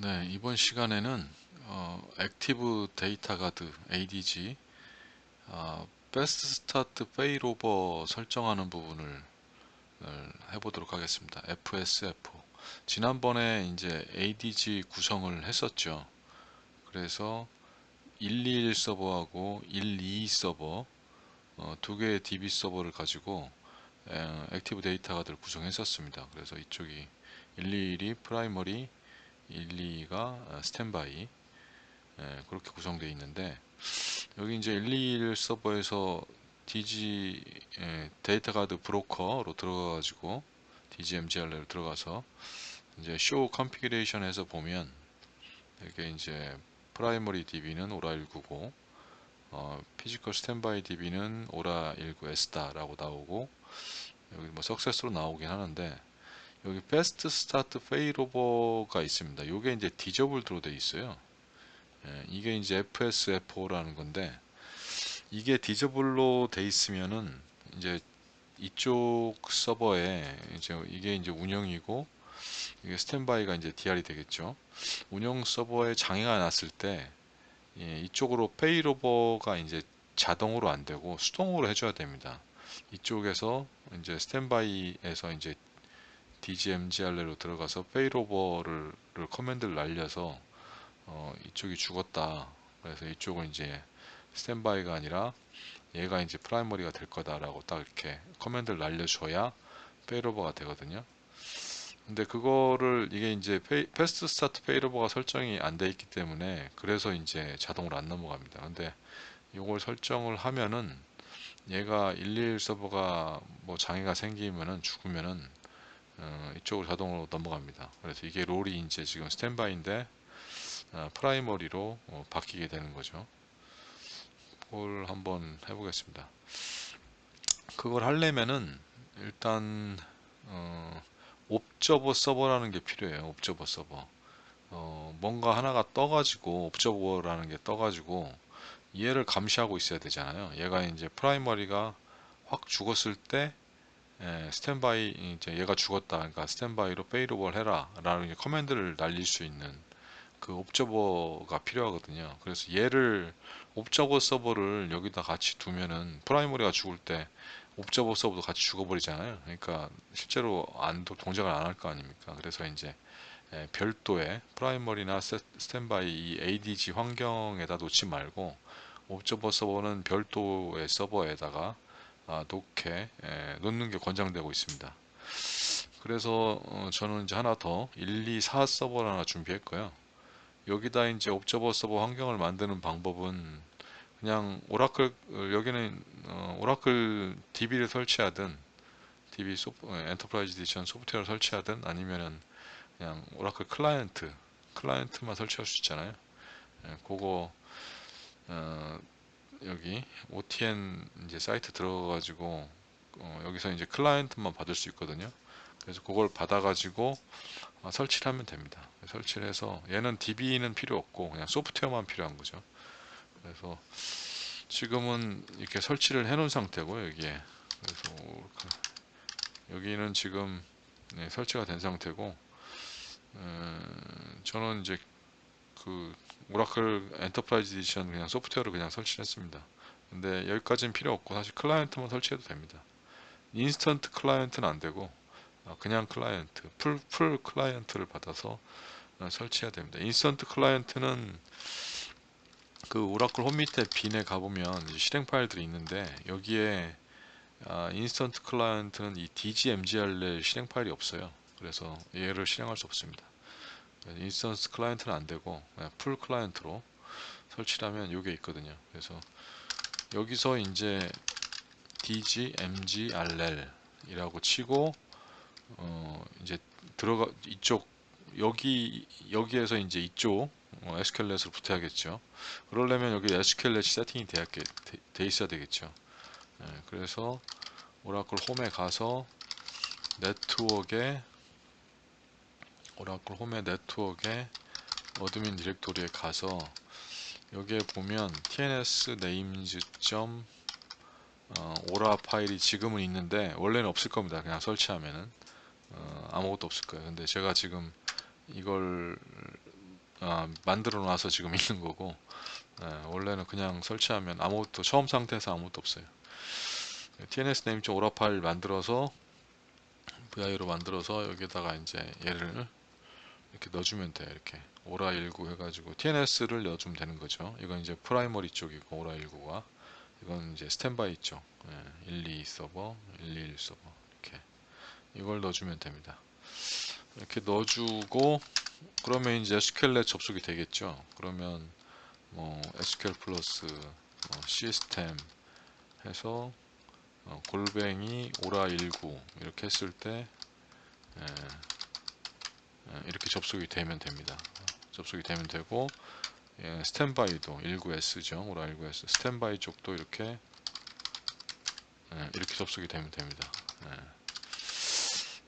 네, 이번 시간에는 어, 액티브 데이터 가드 ADG 어, 베스트 스타트 페이로버 설정하는 부분을 어, 해보도록 하겠습니다. FSF 지난번에 이제 ADG 구성을 했었죠. 그래서 121 서버하고 122 서버 어, 두 개의 DB 서버를 가지고 에, 액티브 데이터 가드를 구성했었습니다. 그래서 이쪽이 121이 프라이머리 1, 2가 스탠바이. 예, 그렇게 구성되어 있는데 여기 이제 121 서버에서 DG 예, 데이터 가드 브로커로 들어가 가지고 DGMGR로 들어가서 이제 쇼 컨피그레이션에서 보면 이게 이제 프라이머리 DB는 오라 199고 어, 피지컬 스탠바이 DB는 오라 19 에스다라고 나오고 여기 뭐 석세스로 나오긴 하는데 여기 베스트 스타트 페이로버가 있습니다. 이게 이제 디저블드로 되어 있어요. 예, 이게 이제 FSFO라는 건데 이게 디저블로 돼 있으면은 이제 이쪽 서버에 이제 이게 이제 운영이고 이게 스탠바이가 이제 DR이 되겠죠. 운영 서버에 장애가 났을 때 예, 이쪽으로 페이로버가 이제 자동으로 안 되고 수동으로 해줘야 됩니다. 이쪽에서 이제 스탠바이에서 이제 DGMGR로 들어가서 페이로버를 커맨드를 날려서 어, 이쪽이 죽었다. 그래서 이쪽은 이제 스탠바이가 아니라 얘가 이제 프라이머리가 될 거다라고 딱 이렇게 커맨드를 날려줘야 페이로버가 되거든요. 근데 그거를 이게 이제 페이, 패스트 스타트 페이로버가 설정이 안 돼 있기 때문에 그래서 이제 자동으로 안 넘어갑니다. 근데 이걸 설정을 하면은 얘가 121 서버가 뭐 장애가 생기면은 죽으면은 어, 이쪽으로 자동으로 넘어갑니다. 그래서 이게 롤이 이제 지금 스탠바이인데 어, 프라이머리로 어, 바뀌게 되는 거죠. 그걸 한번 해보겠습니다. 그걸 하려면은 일단 어, 옵저버 서버라는 게 필요해요. 옵저버 서버. 어, 뭔가 하나가 떠가지고 옵저버라는 게 떠가지고 얘를 감시하고 있어야 되잖아요. 얘가 이제 프라이머리가 확 죽었을 때 예, 스탠바이 이제 얘가 죽었다. 그러니까 스탠바이로 페이로벌 해라 라는 커맨드를 날릴 수 있는 그 옵저버가 필요하거든요. 그래서 얘를 옵저버 서버를 여기다 같이 두면은 프라이머리가 죽을 때 옵저버 서버도 같이 죽어버리잖아요. 그러니까 실제로 안 동작을 안 할 거 아닙니까? 그래서 이제 예, 별도의 프라이머리나 스탠바이 이 ADG 환경에다 놓지 말고 옵저버 서버는 별도의 서버에다가 아, 놓게 예, 놓는 게 권장되고 있습니다. 그래서 어, 저는 이제 하나 더 1, 2, 4 서버를 하나 준비했고요. 여기다 이제 옵저버 서버 환경을 만드는 방법은 그냥 오라클 어, 여기는 어, 오라클 DB를 설치하든 DB 소프, 엔터프라이즈 디션 소프트웨어를 설치하든 아니면은 그냥 오라클 클라이언트 클라이언트만 설치할 수 있잖아요. 예, 그거 어, 여기 OTN 이제 사이트 들어가가지고 어, 여기서 이제 클라이언트만 받을 수 있거든요. 그래서 그걸 받아가지고 어, 설치를 하면 됩니다. 설치를 해서 얘는 DB는 필요 없고 그냥 소프트웨어만 필요한 거죠. 그래서 지금은 이렇게 설치를 해 놓은 상태고 여기에 그래서 여기는 지금 네, 설치가 된 상태고 음, 저는 이제 그 오라클 엔터프라이즈 디션 그냥 소프트웨어를 그냥 설치했습니다. 근데 여기까지는 필요 없고 사실 클라이언트만 설치해도 됩니다. 인스턴트 클라이언트는 안 되고 어, 그냥 클라이언트, 풀, 풀 클라이언트를 받아서 어, 설치해야 됩니다. 인스턴트 클라이언트는 그 오라클 홈 밑에 빈에 가보면 실행 파일들이 있는데 여기에 아, 인스턴트 클라이언트는 이 DGMGR의 실행 파일이 없어요. 그래서 얘를 실행할 수 없습니다. 인스턴스 클라이언트는 안 되고 풀 클라이언트로 설치하면 이게 있거든요. 그래서 여기서 이제 DGMGRL 이라고 치고 어 이제 들어가 이쪽 여기 여기에서 이제 이쪽 어, SQL넷으로 붙어야겠죠. 그러려면 여기 SQL넷 세팅이 돼야 돼, 돼 있어야 되겠죠. 네, 그래서 오라클 홈에 가서 네트워크에 오라클 홈의 네트워크에 어드민 디렉토리에 가서 여기에 보면 tns names. 어, 오라 파일이 지금은 있는데 원래는 없을 겁니다. 그냥 설치하면은 어, 아무것도 없을 거예요. 근데 제가 지금 이걸 아, 만들어 놔서 지금 있는 거고 예, 원래는 그냥 설치하면 아무것도 처음 상태에서 아무것도 없어요. TNS 네임점 오라 파일 만들어서 VI로 만들어서 여기다가 이제 얘를 이렇게 넣어주면 돼요. 이렇게 오라 19 해가지고 TNS를 넣어주면 되는 거죠. 이건 이제 프라이머리 쪽이고 오라 19가 이건 이제 스탠바이 쪽 예, 12 서버, 121 서버 이렇게 이걸 넣어주면 됩니다. 이렇게 넣어주고 그러면 이제 SQL에 접속이 되겠죠. 그러면 뭐 SQL 플러스 뭐 시스템 해서 어, 골뱅이 오라 19 이렇게 했을 때 예, 예, 이렇게 접속이 되면 됩니다. 접속이 되면 되고 예, 스탠바이도 19S죠. 오라 19S 스탠바이 쪽도 이렇게 예, 이렇게 접속이 되면 됩니다. 예.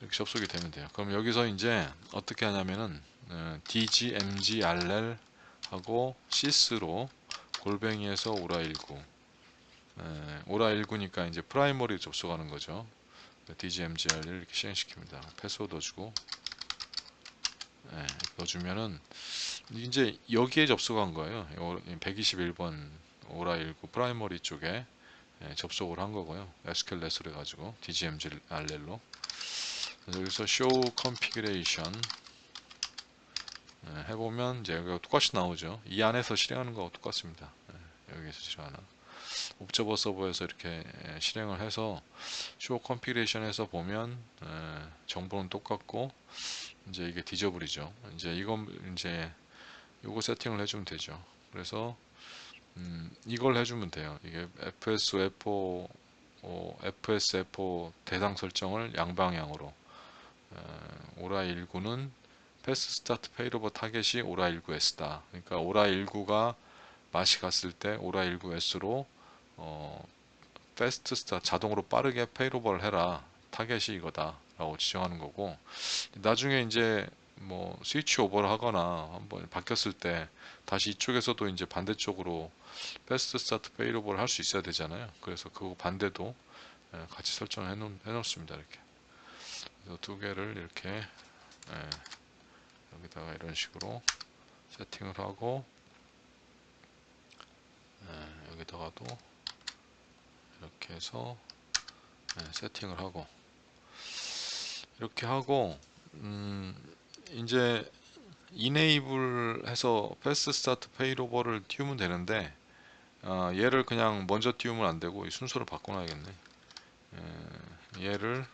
이렇게 접속이 되면 돼요. 그럼 여기서 이제 어떻게 하냐면은 어, dgmgrl 하고 sys로 골뱅이에서 오라 19 에, 오라 19니까 이제 프라이머리 접속하는 거죠. dgmgr를 이렇게 실행시킵니다. 패스워드 넣어주고 예, 넣어주면은 이제 여기에 접속한 거예요. 121번 오라19 프라이머리 쪽에 예, 접속을 한 거고요. SQL 넷으로 해가지고 dgmgrl로 여기서 show configuration 예, 해보면 이제 여기가 똑같이 나오죠. 이 안에서 실행하는 거하고 똑같습니다. 예, 여기서 실행하는 옵저버 서버에서 이렇게 예, 실행을 해서 show configuration에서 보면 예, 정보는 똑같고 이제 이게 디저블이죠. 이제 이건 이제 요거 세팅을 해주면 되죠. 그래서 음, 이걸 해주면 돼요. 이게 FS-F4 어, FS-F4 대상 설정을 양방향으로 오라 19는 패스 스타트 페이로버 타겟이 오라 19S다. 그러니까 오라 19가 맛이 갔을 때 오라 19S로 어, 패스트 스타 자동으로 빠르게 페이로버를 해라. 타겟이 이거다. 라고 지정하는 거고 나중에 이제 뭐 스위치 오버를 하거나 한번 바뀌었을 때 다시 이쪽에서도 이제 반대쪽으로 패스트 스타트 페이로버를 할 수 있어야 되잖아요. 그래서 그 반대도 예, 같이 설정해 놓, 해놓습니다. 이렇게 그래서 두 개를 이렇게 예, 여기다가 이런 식으로 세팅을 하고 예, 여기다가도 해서 예, 세팅을 하고. 이렇게 하고 음, 이제 이네이블 해서 패스 스타트 페이로버를 띄우면 되는데 아, 얘를 그냥 먼저 띄우면 안 되고 이 순서를 바꿔놔야겠네. 예, 얘를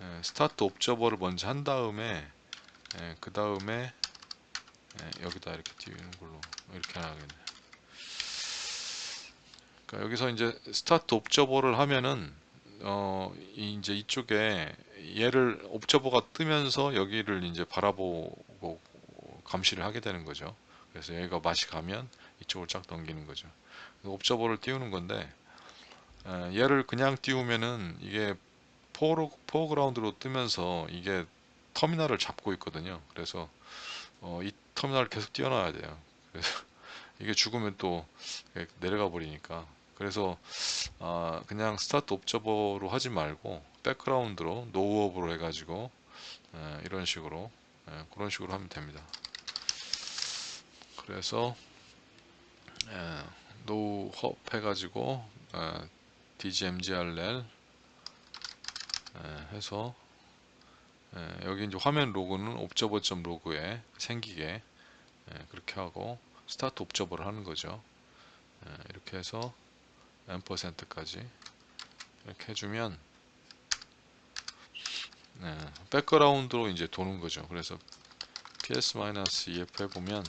예, 스타트 옵저버를 먼저 한 다음에 예, 그 다음에 예, 여기다 이렇게 띄우는 걸로 이렇게 하겠네 그러니까 여기서 이제 스타트 옵저버를 하면은 어 이제 이쪽에 얘를 옵저버가 뜨면서 여기를 이제 바라보고 감시를 하게 되는 거죠 그래서 얘가 맛이 가면 이쪽을 쫙 넘기는 거죠 옵저버를 띄우는 건데 얘를 그냥 띄우면은 이게 포 포그라운드로 뜨면서 이게 터미널을 잡고 있거든요. 그래서 어, 이 터미널을 계속 띄워놔야 돼요. 그래서 이게 죽으면 또 내려가 버리니까 그래서 아, 그냥 스타트 옵저버로 하지 말고 백그라운드로 노우업으로 해가지고 에, 이런 식으로 에, 그런 식으로 하면 됩니다. 그래서 노우업 해가지고 에, dgmgrl 해서 여기 이제 화면 로그는 옵저버.로그에 생기게 그렇게 하고 스타트 옵저버를 하는 거죠. 이렇게 해서 % 까지 이렇게 해주면 백그라운드로 이제 도는 거죠. 그래서 ps-ef 해보면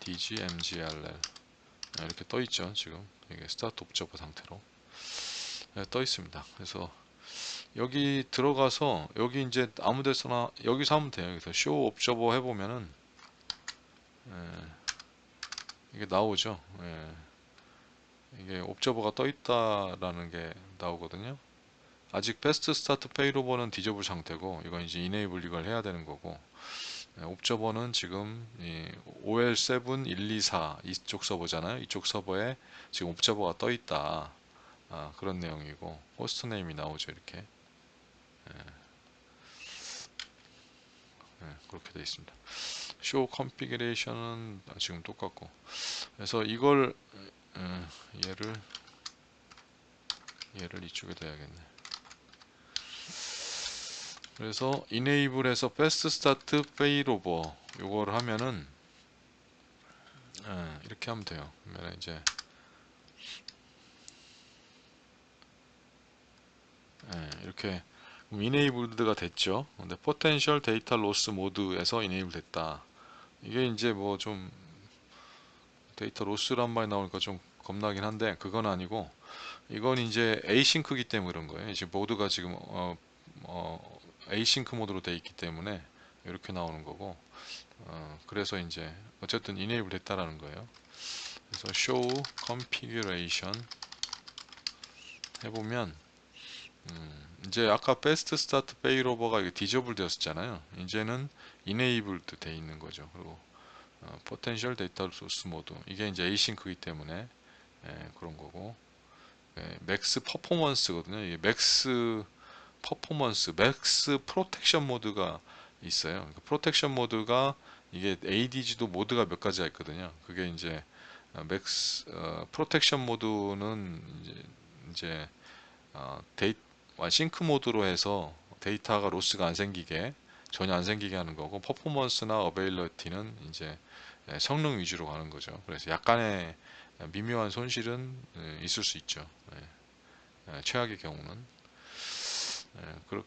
dgmgrl 이렇게 떠 있죠. 지금 이게 스타트 옵저버 상태로 떠 있습니다. 그래서 여기 들어가서 여기 이제 아무 데서나 여기서 하면 돼요. 여기서 쇼 옵저버 해보면은 예, 이게 나오죠. 예, 이게 옵저버가 떠 있다라는 게 나오거든요. 아직 베스트 스타트 페이로버는 디저블 상태고 이건 이제 이네이블 이걸 해야 되는 거고 예, 옵저버는 지금 OL7 124 이쪽 서버잖아요. 이쪽 서버에 지금 옵저버가 떠 있다. 아, 그런 내용이고 호스트 네임이 나오죠 이렇게 예. 예, 그렇게 되어 있습니다 show configuration은 지금 똑같고 그래서 이걸 음, 얘를 얘를 이쪽에다 해야겠네. 그래서 enable에서 fast start failover 요거를 하면은 예, 이렇게 하면 돼요. 그러면 이제 예, 이렇게 enabled가 됐죠? 근데 potential data loss 모드에서 enable 됐다. 이게 이제 뭐 좀 데이터 로스란 말이 나오니까 좀 겁나긴 한데 그건 아니고 이건 이제 에이싱크기 때문에 그런 거예요. 이제 모드가 지금 어, 어, 에이싱크 모드로 돼 있기 때문에 이렇게 나오는 거고 어, 그래서 이제 어쨌든 enable 됐다라는 거예요. 그래서 show configuration 해보면 음, 이제 아까 start failover가 이게 디저블 되었었잖아요. 이제는 enabled 돼 있는 거죠. 그리고 어, potential data source 모드 이게 이제 async이기 때문에 예, 그런 거고 예, max performance거든요. 이게 max performance, max protection 모드가 있어요. 그 protection 모드가 이게 ADG도 모드가 몇 가지가 있거든요. 그게 이제 어, max 어, 모드는 이제, 이제 어, 데이 싱크 모드로 해서 데이터가 로스가 안 생기게 전혀 안 생기게 하는 거고 퍼포먼스나 어베일러티는 이제 예, 성능 위주로 가는 거죠. 그래서 약간의 미묘한 손실은 예, 있을 수 있죠. 예, 예, 최악의 경우는 예, 그렇,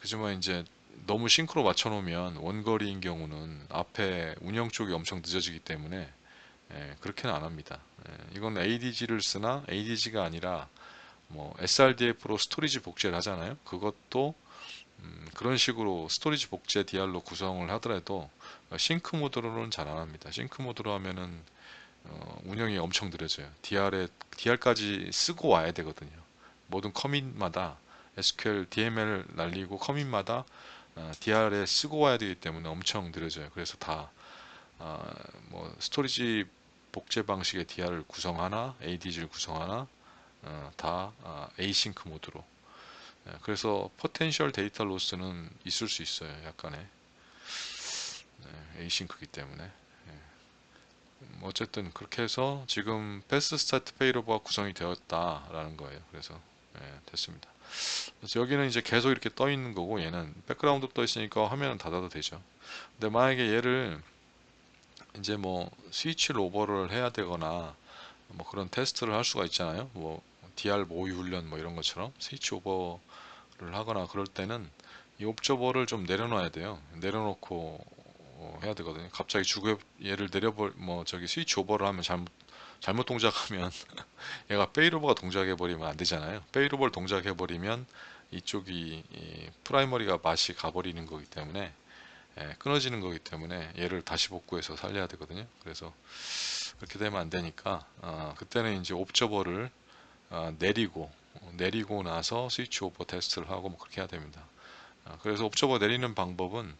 그지만 이제 너무 싱크로 맞춰놓으면 원거리인 경우는 앞에 운영 쪽이 엄청 늦어지기 때문에 예, 그렇게는 안 합니다. 예, 이건 ADG를 쓰나 ADG가 아니라 뭐 SRDF로 스토리지 복제를 하잖아요. 그것도 음, 그런 식으로 스토리지 복제 DR로 구성을 하더라도 싱크 모드로는 잘 안 합니다. 싱크 모드로 하면은 어, 운영이 엄청 느려져요. DR에 DR까지 쓰고 와야 되거든요. 모든 커밋마다 SQL DML 날리고 커밋마다 어, DR에 쓰고 와야 되기 때문에 엄청 느려져요. 그래서 다 어, 뭐 스토리지 복제 방식의 DR을 구성하나 ADG를 구성하나 어, 다 아, 에이싱크 모드로 예, 그래서 포텐셜 데이터 로스는 있을 수 있어요 약간의. 네, 에이싱크이기 때문에. 예. 뭐 어쨌든 그렇게 해서 지금 패스 스타트 페이로버가 구성이 되었다라는 거예요. 그래서 예, 됐습니다. 그래서 여기는 이제 계속 이렇게 떠 있는 거고 얘는 백그라운드 떠 있으니까 화면은 닫아도 되죠. 근데 만약에 얘를 이제 뭐 스위치를 오버를 해야 되거나 뭐 그런 테스트를 할 수가 있잖아요. 뭐 DR 모의 훈련 뭐 이런 것처럼 스위치 오버를 하거나 그럴 때는 이 옵저버를 좀 내려놔야 돼요. 내려놓고 어, 해야 되거든요. 갑자기 주급 얘를 내려볼 뭐 저기 스위치 오버를 하면 잘못 잘못 동작하면 얘가 페이로버가 동작해 버리면 안 되잖아요. 페이로버를 동작해 버리면 이쪽이 이 프라이머리가 맛이 가버리는 거기 때문에 예, 끊어지는 거기 때문에 얘를 다시 복구해서 살려야 되거든요. 그래서 그렇게 되면 안 되니까 어, 그때는 이제 옵저버를 어, 내리고 내리고 나서 스위치 오버 테스트를 하고 뭐 그렇게 해야 됩니다. 어, 그래서 옵저버 내리는 방법은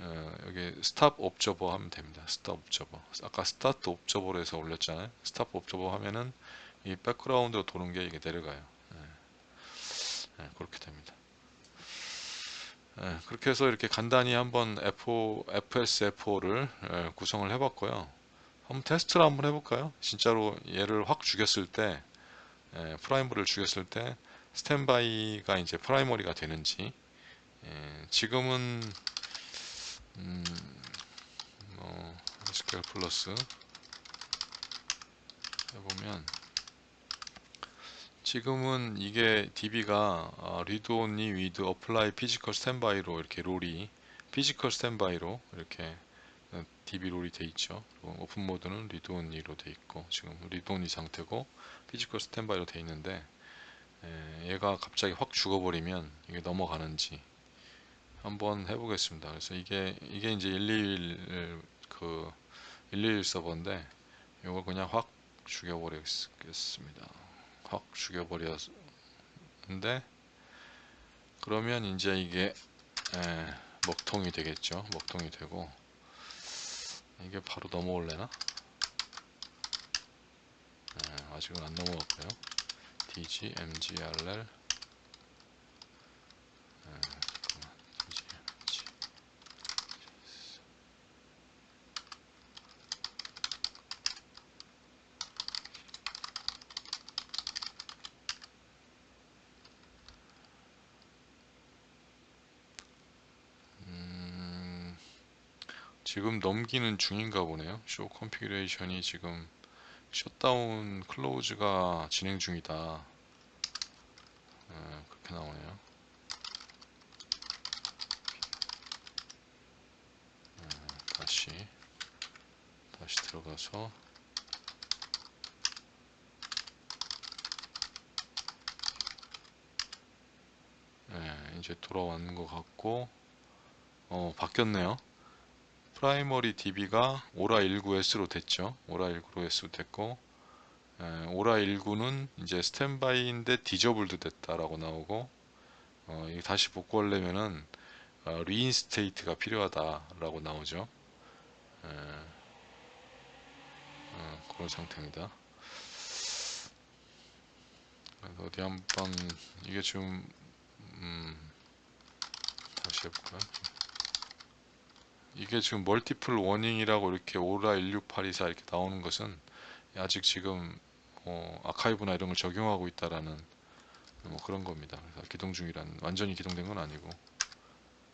어, 여기 스탑 옵저버 하면 됩니다. 스탑 옵저버. 아까 스타트 옵저버로 해서 올렸잖아요. 스탑 옵저버 하면은 이 백그라운드로 도는 게 이게 내려가요. 네. 네, 그렇게 됩니다. 네, 그렇게 해서 이렇게 간단히 한번 F5, FSF5를 예, 구성을 해봤고요. 한번 테스트를 한번 해볼까요? 진짜로 얘를 확 죽였을 때 예, 프라이머리를 죽였을 때 스탠바이가 이제 프라이머리가 되는지 예, 지금은 음, 뭐 SQL 플러스 해보면 지금은 이게 DB가 어, read only with apply physical standby로 이렇게 롤이 physical standby로 이렇게 DB 롤이 돼 있죠. 오픈 모드는 only로 돼 있고 지금 only 상태고 피지컬 스탠바이로 돼 있는데 에, 얘가 갑자기 확 죽어버리면 이게 넘어가는지 한번 해보겠습니다. 그래서 이게 이게 이제 121 그 121 서버인데 이걸 그냥 확 죽여버리겠습니다. 확 죽여버렸는데 그러면 이제 이게 에, 먹통이 되겠죠. 먹통이 되고 이게 바로 넘어올래나? 네, 아직은 안 넘어갔고요. DG, MGRL 네, DG, MG. 지금 넘기는 중인가 보네요. 쇼 컨피그레이션이 지금 셧다운 클로즈가 진행 중이다. 예, 그렇게 나오네요. 예, 다시 다시 들어가서 예, 이제 돌아왔는 것 같고 어 바뀌었네요. 프라이머리 DB가 오라 19S로 됐죠. 오라 19S로 됐고 에, 오라 19는 이제 스탠바이인데 디저블도 됐다라고 나오고 어, 다시 복구하려면은 어, 리인스테이트가 필요하다라고 나오죠. 에, 어, 그런 상태입니다. 어디 한번 이게 지금 음, 다시 해볼까요? 이게 지금 멀티플 워닝이라고 이렇게 오라 16824 이렇게 나오는 것은 아직 지금 어, 아카이브나 이런 걸 적용하고 있다라는 뭐 그런 겁니다. 그래서 기동 중이란 완전히 기동된 건 아니고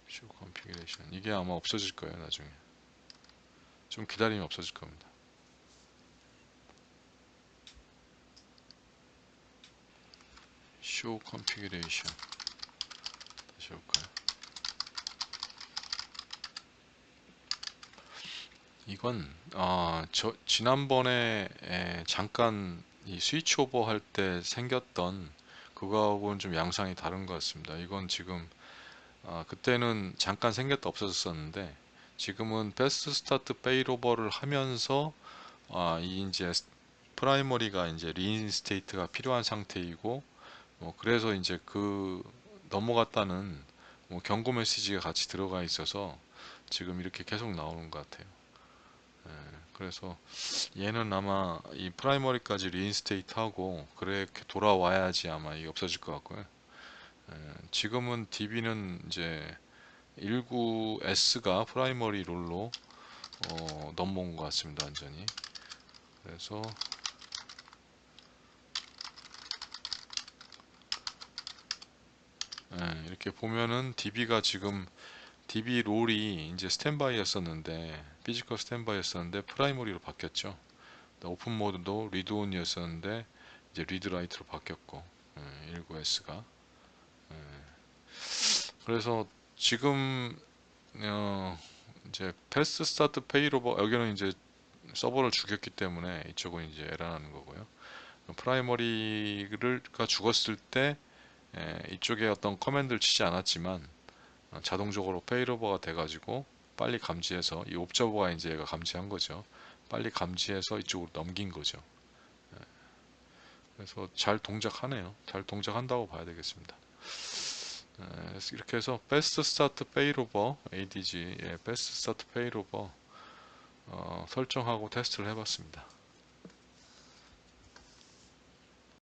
쇼 컨피그레이션 이게 아마 없어질 거예요 나중에 좀 기다리면 없어질 겁니다. 쇼 컨피그레이션 다시 볼까요? 이건 아, 저 지난번에 에, 잠깐 이 스위치 오버 할 때 생겼던 그거하고는 좀 양상이 다른 것 같습니다. 이건 지금 아, 그때는 잠깐 생겼다 없어졌었는데 지금은 베스트 스타트 페이로버를 하면서 아, 이 이제 프라이머리가 이제 리인스테이트가 필요한 상태이고 뭐 그래서 이제 그 넘어갔다는 뭐 경고 메시지가 같이 들어가 있어서 지금 이렇게 계속 나오는 것 같아요. 예, 그래서 얘는 아마 이 프라이머리까지 리인스테이트 하고 그렇게 돌아와야지 아마 이게 없어질 것 같고요. 예, 지금은 DB는 이제 19S가 프라이머리 롤로 어, 넘어온 것 같습니다 완전히 그래서 예, 이렇게 보면은 DB가 지금 DB 롤이 이제 스탠바이였었는데 피지컬 스탠바이였었는데 프라이머리로 바뀌었죠. 오픈 모드도 리드 온이었었는데 이제 리드 라이트로 바뀌었고 19S가 예, 그래서 지금 어 이제 패스 스타트 페이로버 여기는 이제 서버를 죽였기 때문에 이쪽은 이제 에러나는 거고요. 프라이머리가 죽었을 때 에, 이쪽에 어떤 커맨드를 치지 않았지만 어, 자동적으로 페이로버가 돼가지고 빨리 감지해서 이 옵저버가 이제 얘가 감지한 거죠. 빨리 감지해서 이쪽으로 넘긴 거죠. 예. 그래서 잘 동작하네요. 잘 동작한다고 봐야 되겠습니다. 예, 이렇게 해서 베스트 스타트 페이로버 ADG 예, 베스트 스타트 페이로버 어, 설정하고 테스트를 해봤습니다.